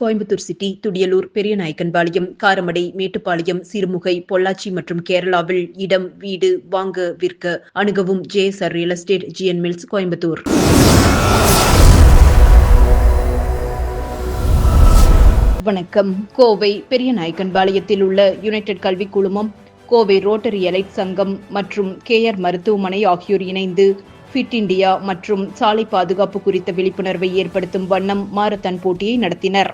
Coimbatore city Thudiyalur Periyanaickenpalayam Karamadai Mettupalayam Sirumugai Pollachi மற்றும் கேரளாவில் இடம் வீடு வாங்க விற்க அணுகவும் JSR real estate GN mills Coimbatore. வணக்கம். கோவை பெரியநாயக்கன்பாளையத்தில் உள்ள யுனைடெட் கல்விக் குழுமம் கோவை ரோட்டரி எலைட் சங்கம் மற்றும் கேஆர் மருத்துவமனை ஆகியோர் இணைந்து ஃபிட் இண்டியா மற்றும் சாலை பாதுகாப்பு குறித்த விழிப்புணர்வை ஏற்படுத்தும் வண்ணம் மாரத்தான் போட்டியை நடத்தினர்.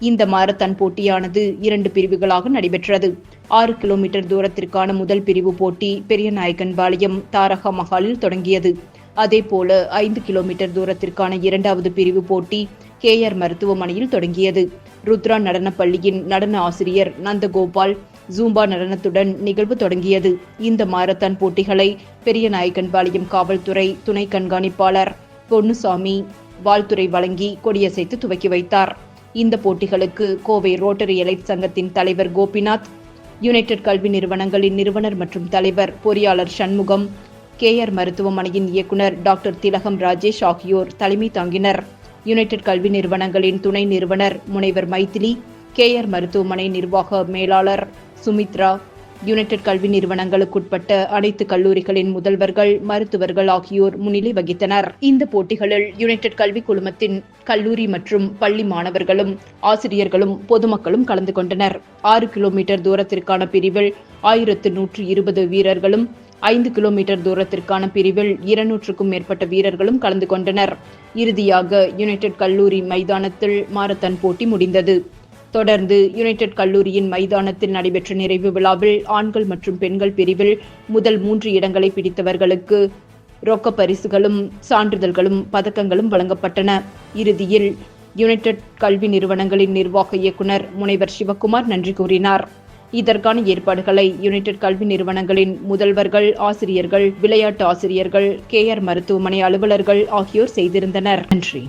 இந்த மாரத்தான் போட்டியானது இரண்டு பிரிவுகளாக நடைபெற்றது. ஆறு கிலோமீட்டர் தூரத்திற்கான முதல் பிரிவு போட்டி பெரியநாயக்கன்பாளையம் தாரகா மஹாலில் தொடங்கியது. அதேபோல ஐந்து கிலோமீட்டர் தூரத்திற்கான இரண்டாவது பிரிவு போட்டி கேஆர் மருத்துவமனையில் தொடங்கியது. ருத்ரா நடனப்பள்ளியின் நடன ஆசிரியர் நந்தகோபால் ஜூம்பா நடனத்துடன் நிகழ்வு தொடங்கியது. இந்த மாரத்தான் போட்டிகளை பெரியநாயக்கன்பாளையம் காவல்துறை துணை கண்காணிப்பாளர் பொன்னுசாமி வாழ்த்துறை வழங்கி கொடியசைத்து துவக்கி வைத்தார். இந்த போட்டிகளுக்கு கோவை ரோட்டரி எலைட் சங்கத்தின் தலைவர் கோபிநாத் யுனைடெட் கல்வி நிறுவனங்களின் நிறுவனர் மற்றும் தலைவர் பொறியாளர் சண்முகம் கேஆர் மருத்துவமனையின் இயக்குனர் டாக்டர் திலகம் ராஜேஷ் ஆகியோர் தலைமை தாங்கினர். யுனைடெட் கல்வி நிறுவனங்களின் துணை நிறுவனர் முனைவர் மைத்திலி கேஆர் மருத்துவமனை நிர்வாக மேலாளர் சுமித்ரா யுனைடெட் கல்வி நிறுவனங்களுக்குட்பட்ட அனைத்து கல்லூரிகளின் முதல்வர்கள் மருத்துவர்கள் ஆகியோர் முன்னிலை வகித்தனர். இந்த போட்டிகளில் யுனைடெட் கல்வி குழுமத்தின் கல்லூரி மற்றும் பள்ளி மாணவர்களும் ஆசிரியர்களும் பொதுமக்களும் கலந்து கொண்டனர். ஆறு கிலோமீட்டர் தூரத்திற்கான பிரிவில் ஆயிரத்து நூற்று இருபது வீரர்களும் ஐந்து கிலோமீட்டர் தூரத்திற்கான பிரிவில் இருநூற்றுக்கும் மேற்பட்ட வீரர்களும் கலந்து கொண்டனர். இறுதியாக யுனைடெட் கல்லூரி மைதானத்தில் மாரத்தான் போட்டி முடிந்தது. தொடர்ந்து யுனைடெட் கல்லூரியின் மைதானத்தில் நடைபெற்ற நிறைவு விழாவில் ஆண்கள் மற்றும் பெண்கள் பிரிவில் முதல் மூன்று இடங்களை பிடித்தவர்களுக்கு ரொக்க பரிசுகளும் சான்றிதழ்களும் பதக்கங்களும் வழங்கப்பட்டன. இறுதியில் யுனைடெட் கல்வி நிறுவனங்களின் நிர்வாக இயக்குனர் முனைவர் சிவக்குமார் நன்றி கூறினார். இதற்கான ஏற்பாடுகளை யுனைடெட் கல்வி நிறுவனங்களின் முதல்வர்கள் ஆசிரியர்கள் விளையாட்டு ஆசிரியர்கள் கேஆர் மருத்துவமனை அலுவலர்கள் ஆகியோர் செய்திருந்தனர். நன்றி.